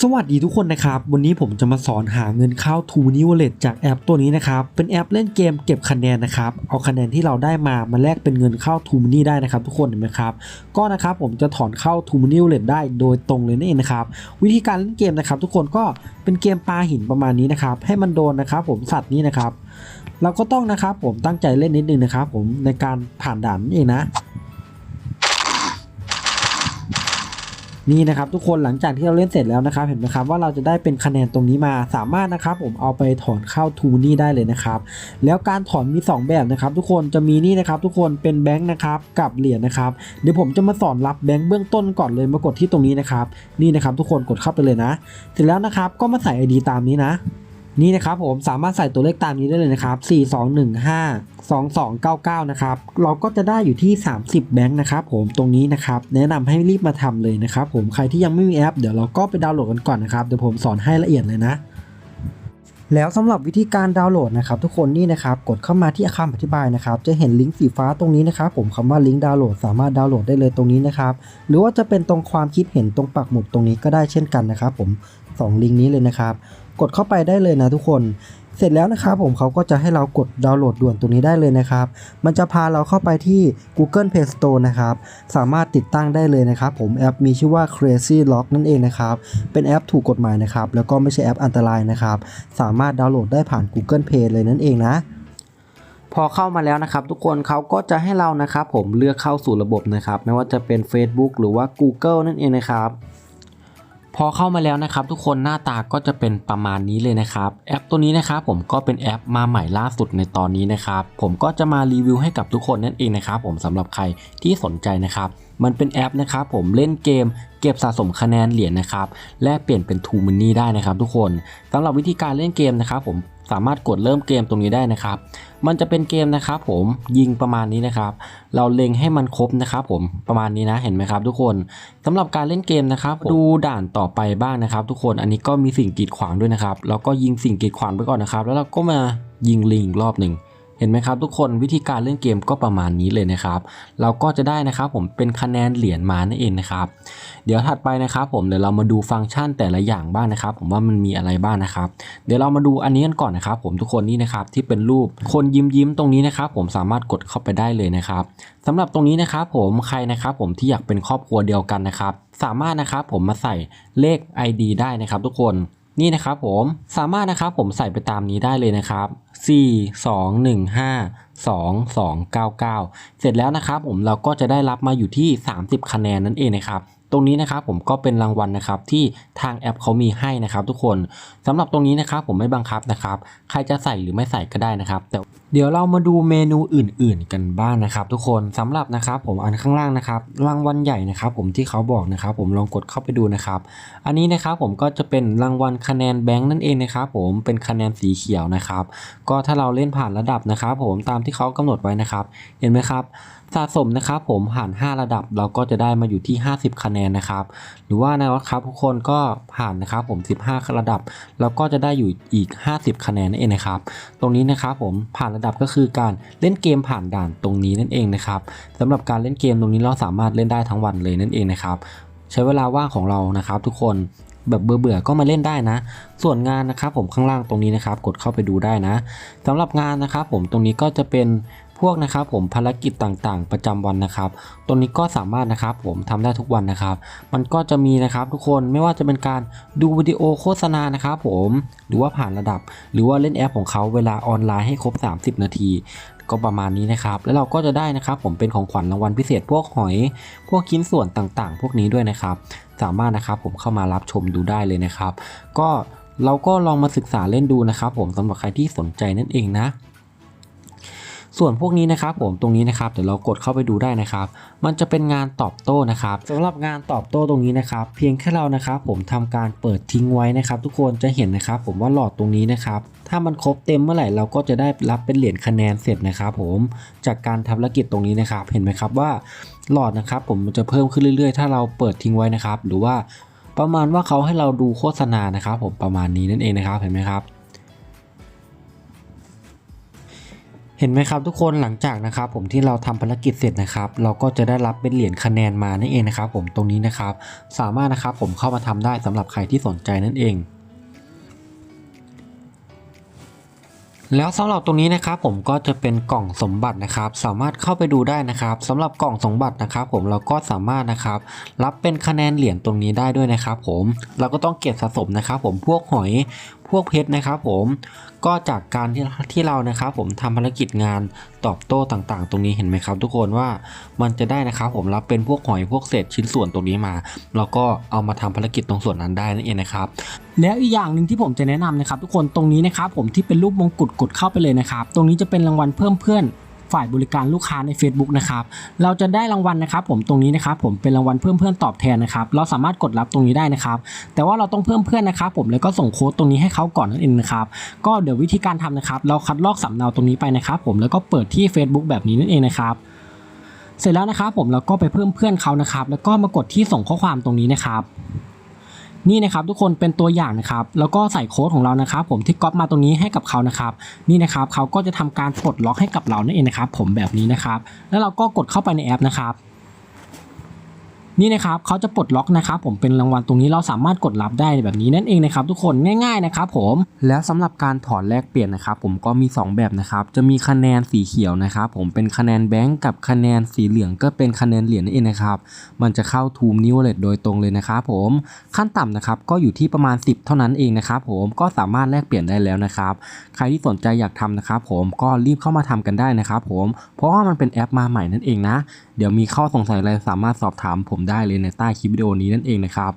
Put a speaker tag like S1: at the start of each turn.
S1: สวัสดีทุกคนนะครับ วันนี้ผมจะมาสอนหาเงินเข้า t ูนิวเลตจากแอปตัวนี้นะครับ เป็นแอปเล่นเกมเก็บคะแนนนะครับ เอาคะแนนที่เราได้มามาแลกเป็นเงินเข้า t ูนี่ได้นะครับ ทุกคนเห็นไหมครับ ก็นะครับผมจะถอนเข้า t ูนิวเลตได้โดยตรงเลยนั่นเองนะครับ วิธีการเล่นเกมนะครับ ทุกคนก็เป็นเกมปลาหินประมาณนี้นะครับ ให้มันโดนนะครับผมสัตว์นี้นะครับ เราก็ต้องนะครับผมตั้งใจเล่นนิดนึงนะครับผมในการผ่านด่านนั่นเองนะ นี่นะครับทุกคนหลังจากที่เราเล่นเสร็จแล้วนะครับเห็นไหมครับว่าเราจะได้เป็นคะแนนตรงนี้มาสามารถนะครับผมเอาไปถอนเข้าทูนี่ได้เลยนะครับแล้วการถอนมี 2 แบบนะครับทุกคนจะมีนี่นะครับทุกคนเป็นแบงค์นะครับกับเหรียญนะครับเดี๋ยวผมจะมาสอนรับแบงค์เบื้องต้นก่อนเลยมากดที่ตรงนี้นะครับนี่นะครับทุกคนกดเข้าไปเลยนะ เสร็จแล้วนะครับก็มาใส่ ID ตามนี้นะ นี่นะครับผมสามารถใส่ตัวเลขตามนี้ได้เลยนะครับ 4215 2299 นะครับ เราก็จะได้อยู่ที่ 30 แบงค์นะครับผมตรงนี้นะครับ แนะนำให้รีบมาทำเลยนะครับผมใครที่ยังไม่มีแอป เดี๋ยวเราก็ไปดาวน์โหลดกันก่อนนะครับเดี๋ยวผมสอนให้ละเอียดเลยนะ แล้วสำหรับวิธีการดาวน์โหลดนะครับทุกคนนี่นะครับกดเข้ามาที่คำอธิบายนะครับจะเห็นลิงก์สีฟ้าตรงนี้นะครับผมคำว่าลิงก์ดาวน์โหลดสามารถดาวน์โหลดได้เลยตรงนี้นะครับหรือว่าจะเป็นตรงความคิดเห็นตรงปักหมุดตรงนี้ก็ได้เช่นกันนะครับผมสองลิงก์นี้เลยนะครับกดเข้าไปได้เลยนะทุกคน สร็จแล้วนะครับผมเขาก็จะให้เรากดดาวน์โหลดด่วนตรงนี้ได้เลยนะครับ มันจะพาเราเข้าไปที่ Google Play Store นะครับ สามารถติดตั้งได้เลยนะครับ ผมแอปมีชื่อว่า Crazy Lock นั่นเองนะครับ เป็นแอปถูกกฎหมายนะครับ แล้วก็ไม่ใช่แอปอันตรายนะครับ สามารถดาวน์โหลดได้ผ่าน Google Play เลยนั่นเองนะพอเข้ามาแล้วนะครับทุกคนเขาก็จะให้เรานะครับ ผมเลือกเข้าสู่ระบบนะครับ ไม่ว่าจะเป็น Facebook หรือว่า Google นั่นเองนะครับ พอเข้ามาแล้วนะครับทุกคนหน้าตาก็จะเป็นประมาณนี้เลยนะครับ แอปตัวนี้นะครับผมก็เป็นแอปมาใหม่ล่าสุดในตอนนี้นะครับผมก็จะมารีวิวให้กับทุกคนนั่นเองนะครับผมสำหรับใครที่สนใจนะครับ มันเป็นแอปนะครับผมเล่นเกมเก็บสะสมคะแนนเหรียญนะครับแลกเปลี่ยนเป็นทูมินนี่ได้นะครับทุกคนสำหรับวิธีการเล่นเกมนะครับผม สามารถกดเริ่มเกมตรงนี้ได้นะครับ มันจะเป็นเกมนะครับผมยิงประมาณนี้นะครับ เราเล็งให้มันครบนะครับผมประมาณนี้นะเห็นไหมครับ ทุกคนสำหรับการเล่นเกมนะครับ ดูด่านต่อไปบ้างนะครับ ทุกคนอันนี้ก็มีสิ่งกีดขวางด้วยนะครับแล้วก็ยิงสิ่งกีดขวางไปก่อนนะครับ แล้วเราก็มายิงลิงรอบหนึ่ง เห็นไหมครับทุกคนวิธีการเล่นเกมก็ประมาณนี้เลยนะครับ เราก็จะได้นะครับผมเป็นคะแนนเหรียญมานั่นเองนะครับ เดี๋ยวถัดไปนะครับผมเดี๋ยวเรามาดูฟังก์ชันแต่ละอย่างบ้างนะครับ ผมว่ามันมีอะไรบ้างนะครับ เดี๋ยวเรามาดูอันนี้กันก่อนนะครับ ผมทุกคนนี่นะครับที่เป็นรูปคนยิ้มยิ้มตรงนี้นะครับ ผมสามารถกดเข้าไปได้เลยนะครับสำหรับตรงนี้นะครับผมใครนะครับผมที่อยากเป็นครอบครัวเดียวกันนะครับ สามารถนะครับผมมาใส่เลข ID ได้นะครับ ทุกคน นี่นะครับผมสามารถนะครับผมใส่ไปตามนี้ได้เลยนะครับ 4 2 1 5 2 2 9 9 เสร็จแล้วนะครับผมเราก็จะได้รับมาอยู่ที่ 30 คะแนนนั่นเองนะครับ ตรงนี้นะครับผมก็เป็นรางวัลนะครับที่ทางแอปเขามีให้นะครับทุกคนสำหรับตรงนี้นะครับผมไม่บังคับนะครับ ใครจะใส่หรือไม่ใส่ก็ได้นะครับ แต่เดี๋ยวเรามาดูเมนูอื่น ๆ กันบ้างนะครับ ทุกคนสำหรับนะครับผมอันข้างล่างนะครับ รางวัลใหญ่นะครับ ผมที่เขาบอกนะครับ ผมลองกดเข้าไปดูนะครับ อันนี้นะครับผมก็จะเป็นรางวัลคะแนนแบงค์นั่นเองนะครับ ผมเป็นคะแนนสีเขียวนะครับ ก็ถ้าเราเล่นผ่านระดับนะครับ ผมตามที่เขากำหนดไว้นะครับ เห็นไหมครับ สะสมนะครับผมผ่าน5ระดับเราก็จะได้มาอยู่ที่ 50 คะแนนนะครับ หรือว่านะครับทุกคนก็ผ่านนะครับผม 15 ระดับ เราก็จะได้อยู่อีก 50 คะแนนนั่นเองนะครับ ตรงนี้นะครับผมผ่านระดับก็คือการเล่นเกมผ่านด่านตรงนี้นั่นเองนะครับสำหรับการเล่นเกมตรงนี้เราสามารถเล่นได้ทั้งวันเลยนั่นเองนะครับใช้เวลาว่างของเรานะครับ ทุกคนแบบเบื่อๆก็มาเล่นได้นะ ส่วนงานนะครับผมข้างล่างตรงนี้นะครับ กดเข้าไปดูได้นะสำหรับงานนะครับผมตรงนี้ก็จะเป็น วกนะครับผมภารกิจต่างๆ ประจำวันนะครับ ตรงนี้ก็สามารถนะครับผมทำได้ทุกวันนะครับ มันก็จะมีนะครับทุกคนไม่ว่าจะเป็นการดูวิดีโอโฆษณานะครับผมหรือว่าผ่านระดับ หรือว่าเล่นแอปของเขาเวลาออนไลน์ให้ครบ 30 นาทีก็ประมาณนี้นะครับ แล้วเราก็จะได้นะครับ ผมเป็นของขวัญรางวัลพิเศษพวกหอย พวกชิ้นส่วนต่างๆ พวกนี้ด้วยนะครับ สามารถนะครับผมเข้ามารับชมดูได้เลยนะครับ ก็เราก็ลองมาศึกษาเล่นดูนะครับ ผมสำหรับใครที่สนใจนั่นเองนะ ส่วนพวกนี้นะครับผมตรงนี้นะครับเดี๋ยวเรากดเข้าไปดูได้นะครับ มันจะเป็นงานตอบโต้นะครับสำหรับงานตอบโต้ตรงนี้นะครับ เพียงแค่เรานะครับ ผมทำการเปิดทิ้งไว้นะครับ ทุกคนจะเห็นนะครับ ผมว่าหลอดตรงนี้นะครับ ถ้ามันครบเต็มเมื่อไหร่เราก็จะได้รับเป็นเหรียญคะแนนเสร็จนะครับผมจากการทำธุรกิจตรงนี้นะครับ เห็นไหมครับว่าหลอดนะครับ ผมมันจะเพิ่มขึ้นเรื่อยๆ ถ้าเราเปิดทิ้งไว้นะครับ หรือว่าประมาณว่าเขาให้เราดูโฆษณานะครับ ผมประมาณนี้นั่นเองนะครับเห็นไหมครับ เห็นไหมครับทุกคนหลังจากนะครับผมที่เราทำภารกิจเสร็จนะครับ เราก็จะได้รับเป็นเหรียญคะแนนมานั่นเองนะครับ ผมตรงนี้นะครับ สามารถนะครับผมเข้ามาทำได้สำหรับใครที่สนใจนั่นเองแล้วสำหรับตรงนี้นะครับผมก็จะเป็นกล่องสมบัตินะครับ สามารถเข้าไปดูได้นะครับสำหรับกล่องสมบัตินะครับ ผมเราก็สามารถนะครับ รับเป็นคะแนนเหรียญตรงนี้ได้ด้วยนะครับ ผมเราก็ต้องเก็บสะสมนะครับ ผมพวกหอย พวกเพชรนะครับผมก็จากการที่ที่เรานะครับผมทำภารกิจงานตอบโต้ต่างๆ ตรงนี้เห็นไหมครับ ทุกคนว่ามันจะได้นะครับผมรับเป็นพวกหอยพวกเศษชิ้นส่วนตรงนี้มา แล้วก็เอามาทำภารกิจตรงส่วนนั้นได้นั่นเองนะครับแล้วอีกอย่างหนึ่งที่ผมจะแนะนำนะครับ ทุกคนตรงนี้นะครับผมที่เป็นรูปมงกุฎกดเข้าไปเลยนะครับ ตรงนี้จะเป็นรางวัลเพิ่มเพื่อน ฝ่ายบริการลูกค้าใน Facebook นะครับเราจะได้รางวัลนะครับ ผมตรงนี้นะครับผมเป็นรางวัลเพิ่มเพื่อนตอบแทนนะครับเราสามารถกดรับตรงนี้ได้นะครับ แต่ว่าเราต้องเพิ่มเพื่อนนะครับ ผมแล้วก็ส่งโค้ดตรงนี้ให้เขาก่อนนั่นเองนะครับก็เดี๋ยววิธีการทำนะครับ เราคัดลอกสำเนาตรงนี้ไปนะครับ ผมแล้วก็เปิดที่ Facebook แบบนี้นั่นเองนะครับเสร็จแล้วนะครับผมเราก็ไปเพิ่มเพื่อนเขานะครับ แล้วก็มากดที่ส่งข้อความตรงนี้นะครับ นี่นะครับทุกคนเป็นตัวอย่างนะครับแล้วก็ใส่โค้ดของเรานะครับ ผมที่ก๊อปมาตรงนี้ให้กับเขานะครับนี่นะครับเขาก็จะทำการปลดล็อกให้กับเรานั่นเองนะครับ ผมแบบนี้นะครับ แล้วเราก็กดเข้าไปในแอปนะครับ นี่นะครับเขาจะปลดล็อกนะครับผมเป็นรางวัลตรงนี้เราสามารถกดรับได้แบบนี้นั่นเองนะครับทุกคนง่ายๆนะครับผมแล้วสำหรับการถอนแลกเปลี่ยนนะครับผมก็มี 2 แบบนะครับจะมีคะแนนสีเขียวนะครับผมเป็นคะแนนแบงก์กับคะแนนสีเหลืองก็เป็นคะแนนเหรียญนั่นเองนะครับมันจะเข้าทูมนิวเลตโดยตรงเลยนะครับผมขั้นต่ำนะครับก็อยู่ที่ประมาณ 10 เท่านั้นเองนะครับผมก็สามารถแลกเปลี่ยนได้แล้วนะครับใครที่สนใจอยากทำนะครับผมก็รีบเข้ามาทำกันได้นะครับผมเพราะว่ามันเป็นแอปมาใหม่นั่นเองนะ เดี๋ยวมีข้อสงสัยอะไรสามารถสอบถามผมผมได้เลยในใต้คลิปวิดีโอนี้นั่นเองนะครับ